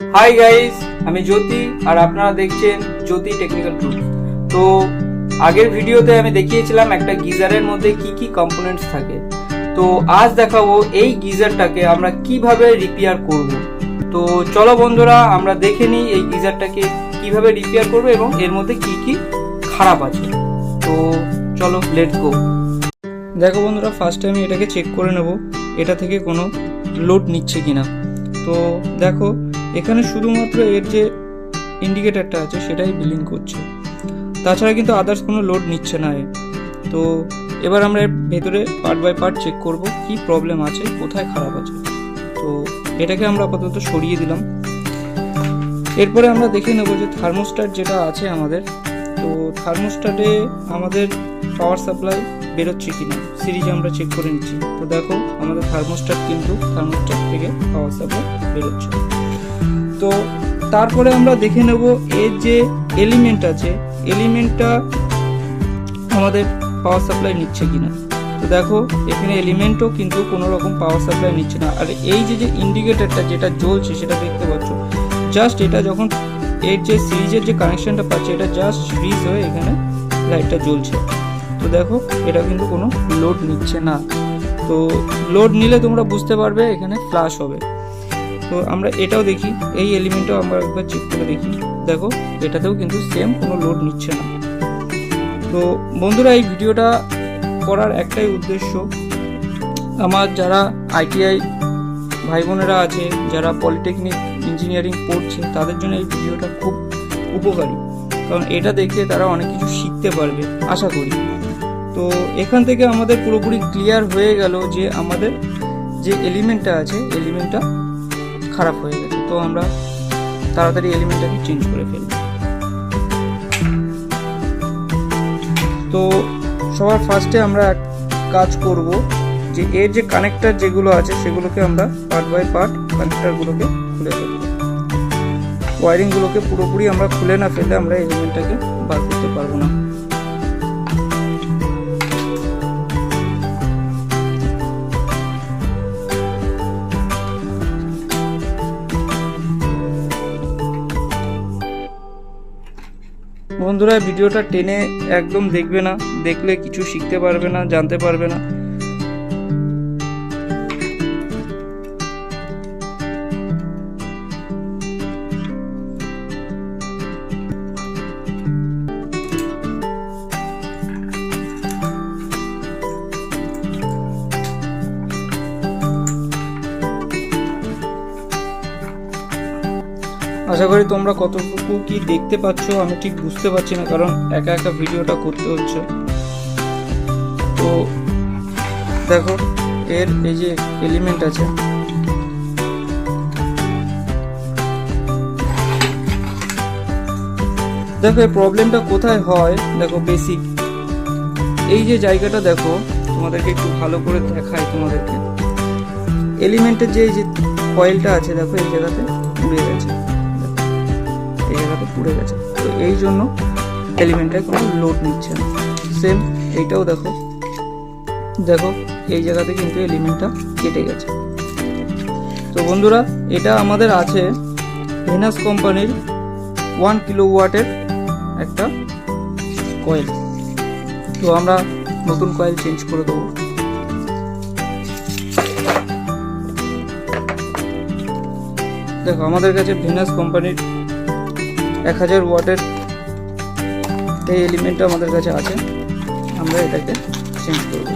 Hi guys আমি জ্যোতি আর আপনারা দেখছেন জ্যোতি টেকনিক্যাল ট্রুথ তো আগের ভিডিওতে আমি দেখিয়েছিলাম একটা গিজারের মধ্যে কি কি কম্পোনেন্টস থাকে। তো আজ দেখাবো এই গিজারটাকে আমরা কীভাবে রিপেয়ার করব। তো চলো বন্ধুরা, আমরা দেখে নিই এই গিজারটাকে কীভাবে রিপেয়ার করব এবং এর মধ্যে কি কি খারাপ আছে। তো চলো লেট গো দেখো বন্ধুরা ফার্স্টে আমি এটাকে চেক করে নেব, এটা থেকে কোনো লোড নিচ্ছে কিনা। তো দেখো এখানে শুধুমাত্র এর যে ইন্ডিকেটারটা আছে, সেটাই বিলিং করছে। তাছাড়া কিন্তু আদার্স কোনো লোড নিচ্ছে না তো এবার আমরা এর ভেতরে পার্ট বাই পার্ট চেক করব, কি প্রবলেম আছে, কোথায় খারাপ আছে। তো এটাকে আমরা আপাতত সরিয়ে দিলাম। এরপরে আমরা দেখে নেব যে থার্মোস্টার যেটা আছে আমাদের, তো থার্মোস্ট্যাটে আমাদের পাওয়ার সাপ্লাই বেরোচ্ছে কি না সিরিজে আমরা চেক করে নিচ্ছি। তো দেখো, আমাদের থার্মোস্ট্যাট কিন্তু থার্মোস্ট্যাট থেকে পাওয়ার সাপ্লাই বেরোচ্ছে। তো তারপরে আমরা দেখে নেব এর যে এলিমেন্ট আছে এলিমেন্টটা আমাদের পাওয়ার সাপ্লাই নিচ্ছে কিনা। তো দেখো, এখানে এলিমেন্টও কিন্তু কোনো রকম পাওয়ার সাপ্লাই নিচ্ছে না। আর এই যে যে ইন্ডিকেটরটা যেটা জ্বলছে, সেটা দেখতে পাচ্ছ। জাস্ট এটা যখন এর যে সিরিজের যে কানেকশনটা পাচ্ছে, এটা জাস্ট ফ্রিজ হয়ে এখানে লাইটটা জ্বলছে। তো দেখো, এটা কিন্তু কোনো লোড নিচ্ছে না। তো লোড নিলে তোমরা বুঝতে পারবে, এখানে ফ্লাশ হবে। তো আমরা এটাও দেখি, এই এলিমেন্টটাও আমরা একবার চেক করে দেখি। দেখো, এটাতেও কিন্তু সেম কোনো লোড নিচ্ছে না। তো বন্ধুরা, এই ভিডিওটা করার একটাই উদ্দেশ্য, আমার যারা আইটিআই ভাই বোনেরা আছে, যারা পলিটেকনিক ইঞ্জিনিয়ারিং পড়ছে, তাদের জন্য এই ভিডিওটা খুব উপকারী। কারণ এটা দেখে তারা অনেক কিছু শিখতে পারবে, আশা করি। তো এখান থেকে আমাদের পুরোপুরি ক্লিয়ার হয়ে গেল যে আমাদের যে এলিমেন্টটা আছে এলিমেন্টটা খারাপ হয়ে গেছে। তো আমরা তাড়াতাড়ি এলিমেন্টটাকে চেঞ্জ করে ফেলব। তো সবার ফার্স্টে আমরা এক কাজ করব যে এর যে কানেক্টার যেগুলো আছে, সেগুলোকে আমরা পার্ট বাই পার্ট কানেক্টারগুলোকে খুলে ফেলব। ওয়ারিংগুলোকে পুরোপুরি আমরা খুলে না ফেলে আমরা এলিমেন্টটাকে বার করতে পারব না। বন্ধুরা ভিডিওটা টেনে একদম দেখবে না। দেখলে কিছু শিখতে পারবে না জানতে পারবে না। আশা করি তোমরা কতটুকু কি দেখতে পাচ্ছ আমি ঠিক বুঝতে পারছি না, কারণ একা একা ভিডিওটা করতে হচ্ছে। তো দেখো, এর এই যে এলিমেন্ট আছে। দেখো, এই প্রবলেমটা কোথায় হয়? দেখো বেসিক এই যে জায়গাটা দেখো, তোমাদেরকে একটু ভালো করে দেখাই তোমাদেরকে। এলিমেন্টের যে, এই যে কয়েলটা আছে, দেখো, এই জায়গাতে পুড়ে গেছে। পুড়ে গেছে। তো এই জন্য এলিমেন্টে কোনো লোড নিচ্ছে না। সেম এইটাও দেখো। দেখো, এই জায়গাতে কিন্তু এলিমেন্টটা কেটে গেছে। তো বন্ধুরা, এটা আমাদের আছে ভেনাস কোম্পানির ওয়ান কিলো ওয়াটের একটা কয়েল তো আমরা নতুন কয়েল চেঞ্জ করে দেবো। দেখো, আমাদের কাছে ভেনাস কোম্পানির এক হাজার ওয়াটের এই এলিমেন্টটা আমাদের কাছে আছে। আমরা এটাকে চেঞ্জ করব।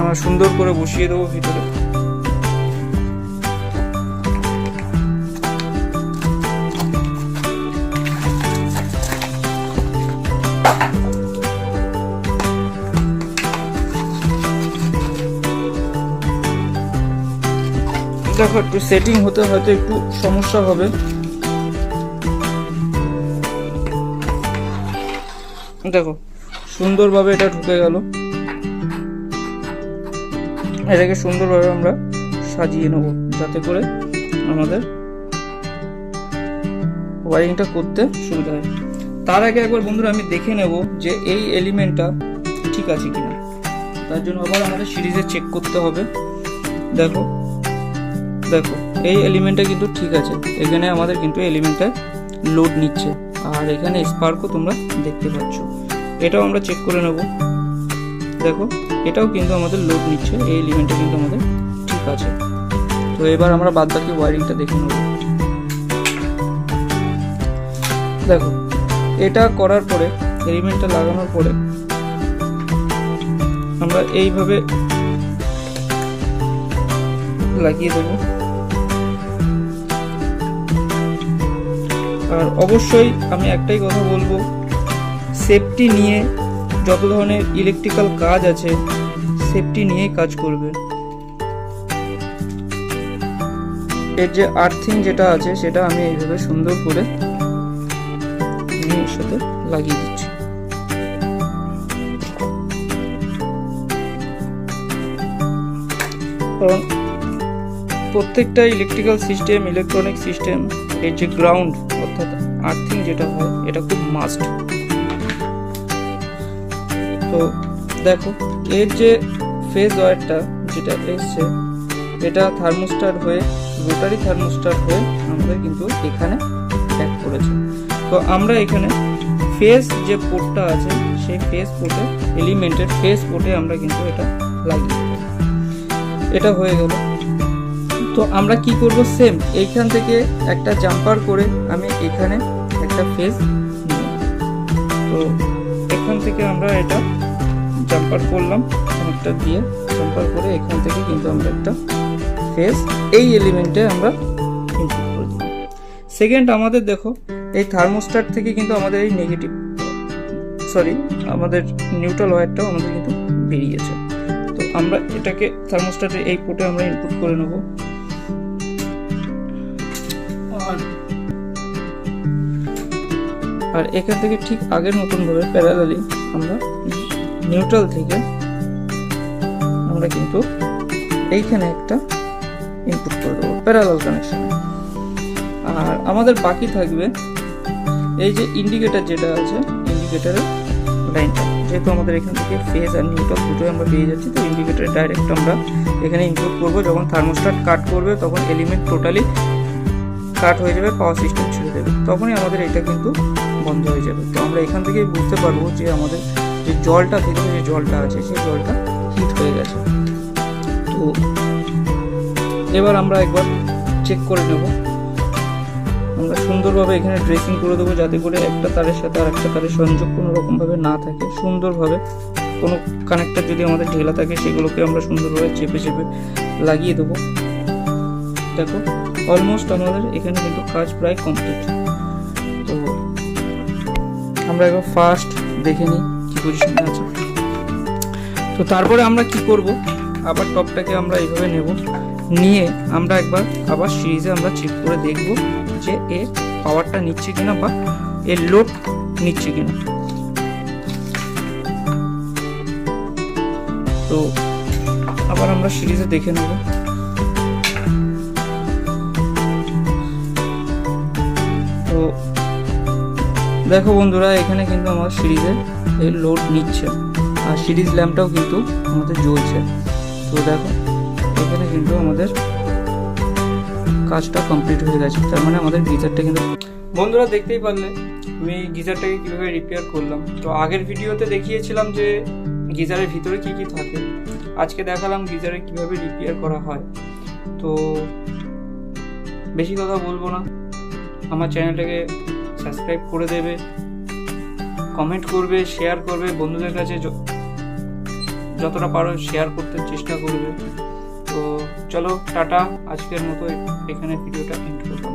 আমরা সুন্দর করে বসিয়ে দেবো ভিতরে। দেখো, একটু সেটিং হতে হয়তো একটু সমস্যা হবে। দেখো, সুন্দরভাবে এটা ঢুকে গেল। এটাকে সুন্দরভাবে আমরা সাজিয়ে নেব, যাতে করে আমাদের ওয়ারিংটা করতে সুবিধা হয়। তার আগে একবার বন্ধুরা আমি দেখে নেব যে এই এলিমেন্টটা ঠিক আছে কিনা। তার জন্য আবার আমাদের সিরিজে চেক করতে হবে। দেখো দেখো, এই এলিমেন্টটা কিন্তু ঠিক আছে। এখানে আমাদের কিন্তু এলিমেন্টটা লোড নিচ্ছে। আর এখানে স্পার্কও তোমরা দেখতে পাচ্ছ। এটাও আমরা চেক করে নেব। দেখো, এটাও কিন্তু আমাদের লোড নিচ্ছে। এই এলিমেন্টটা কিন্তু আমাদের ঠিক আছে। তো এবার আমরা বাদ বাকি ওয়ারিংটা দেখে নেব। দেখো, এটা করার পরে এলিমেন্টটা লাগানোর পরে, আমরা এইভাবে লাগিয়ে দেবো। আর অবশ্যই আমি একটাই কথা বলব সেফটি নিয়ে যত ধরনের ইলেকট্রিক্যাল কাজ আছে সেফটি নিয়েই কাজ করবে। এর যে আর্থিং যেটা আছে, সেটা আমি এইভাবে সুন্দর করে সাথে লাগিয়ে দিচ্ছি। কারণ প্রত্যেকটা ইলেকট্রিক্যাল সিস্টেম ইলেকট্রনিক সিস্টেম এর যে গ্রাউন্ড আর্থিং যেটা হয়, এটা খুব মাস্ট তো দেখো, এর যে ফেজ ওয়ারটা যেটা এসছে, এটা থার্মোস্টার হয়ে রোটারি থার্মোস্টার হয়ে আমাদের কিন্তু এখানে ব্যাক করেছে তো আমরা এখানে ফেস যে পোর্টটা আছে, সেই ফেস পোর্টে এলিমেন্টের ফেস পোর্টে আমরা কিন্তু এটা লাগিয়ে। এটা হয়ে গেল তো আমরা কি করব? সেম এইখান থেকে একটা জাম্পার করে আমি এখানে একটা নিয়ে তো এখান থেকে আমরা এটা জাম্পার করলাম, অনেকটা দিয়ে জাম্পার করে এখান থেকে কিন্তু আমরা একটা ফেজ এই এলিমেন্টে আমরা ইনপুট সেকেন্ড আমাদের দেখো, এই থার্মোস্টার থেকে কিন্তু আমাদের এই নেগেটিভ সরি আমাদের নিউট্রাল ওয়্যারটাও আমাদের কিন্তু বেরিয়েছে। তো আমরা এটাকে থার্মোস্টারের এই পোর্টে আমরা ইনপুট করে নেব। আর- এখান থেকে ঠিক আগের মতন ভাবে প্যারালালি আমরা নিউট্রাল থেকে আমরা কিন্তু এইখানে একটা ইনপুট করে দেবো প্যারালাল কানেকশনে আর আমাদের বাকি থাকবে এই যে ইন্ডিকেটর যেটা আছে ইন্ডিকেটারের লাইনটা যেহেতু আমাদের এখান থেকে ফেজ আর নিউট্রাল দুটোই আমরা পেয়ে যাচ্ছি, তো ইন্ডিকেটর ডাইরেক্ট আমরা এখানে ইনপুট করব। যখন থার্মোস্টাট কাট করবে, তখন এলিমেন্ট টোটালি কাট হয়ে যাবে পাওয়ার সিস্টেম ছেড়ে দেবে। তখনই আমাদের এটা কিন্তু বন্ধ হয়ে যাবে। তো আমরা এখান থেকেই বুঝতে পারব যে আমাদের যে জলটা থেকে যে জলটা আছে, সেই জলটা হিট হয়ে গেছে। তো এবার আমরা একবার চেক করে নেব। আমরা সুন্দরভাবে এখানে ড্রেসিং করে দেবো যাতে করে একটা তারের সাথে আর একটা তারের সংযোগ কোনো রকমভাবে না থাকে। সুন্দরভাবে কোনো কানেক্টার যদি আমাদের ঢেলা থাকে, সেগুলোকে আমরা সুন্দরভাবে চেপে চেপে লাগিয়ে দেবো। দেখো অলমোস্ট আমাদের এখানে কিন্তু কাজ প্রায় কমপ্লিট তো আমরা একবার ফার্স্ট দেখে নিই কি পজিশনে আছে। তো তারপরে আমরা কি করব? আবার টপটাকে আমরা এইভাবে নেব। নিয়ে আমরা একবার আবার সিরিজে আমরা চেক করে দেখব যে এ পাওয়ারটা নিচ্ছে কিনা বা এর লোড নিচ্ছে কিনা। তো আবার আমরা সিরিজে দেখে নেব। দেখো বন্ধুরা, এখানে কিন্তু আমার সিরিজে এর লোড নিচ্ছে। আর সিরিজ ল্যাম্পটাও কিন্তু আমাদের জ্বলছে। তো দেখো, এখানে কিন্তু আমাদের কাজটা কমপ্লিট হয়ে গেছে। তার মানে আমাদের গিজারটা কিন্তু বন্ধুরা, দেখতেই পারলে, আমি গিজারটাকে কীভাবে রিপেয়ার করলাম। তো আগের ভিডিওতে দেখিয়েছিলাম যে গিজারের ভিতরে কি কি থাকে। আজকে দেখালাম গিজারে কীভাবে রিপেয়ার করা হয়। তো বেশি কথা বলব না। আমার চ্যানেলটাকে সাবস্ক্রাইব করে দেবে কমেন্ট করবে শেয়ার করবে, বন্ধুদের কাছে যতটা পারো শেয়ার করতে চেষ্টা করবে। তো চলো, টাটা, আজকের মতো এখানে ভিডিওটা এন্ড করলাম।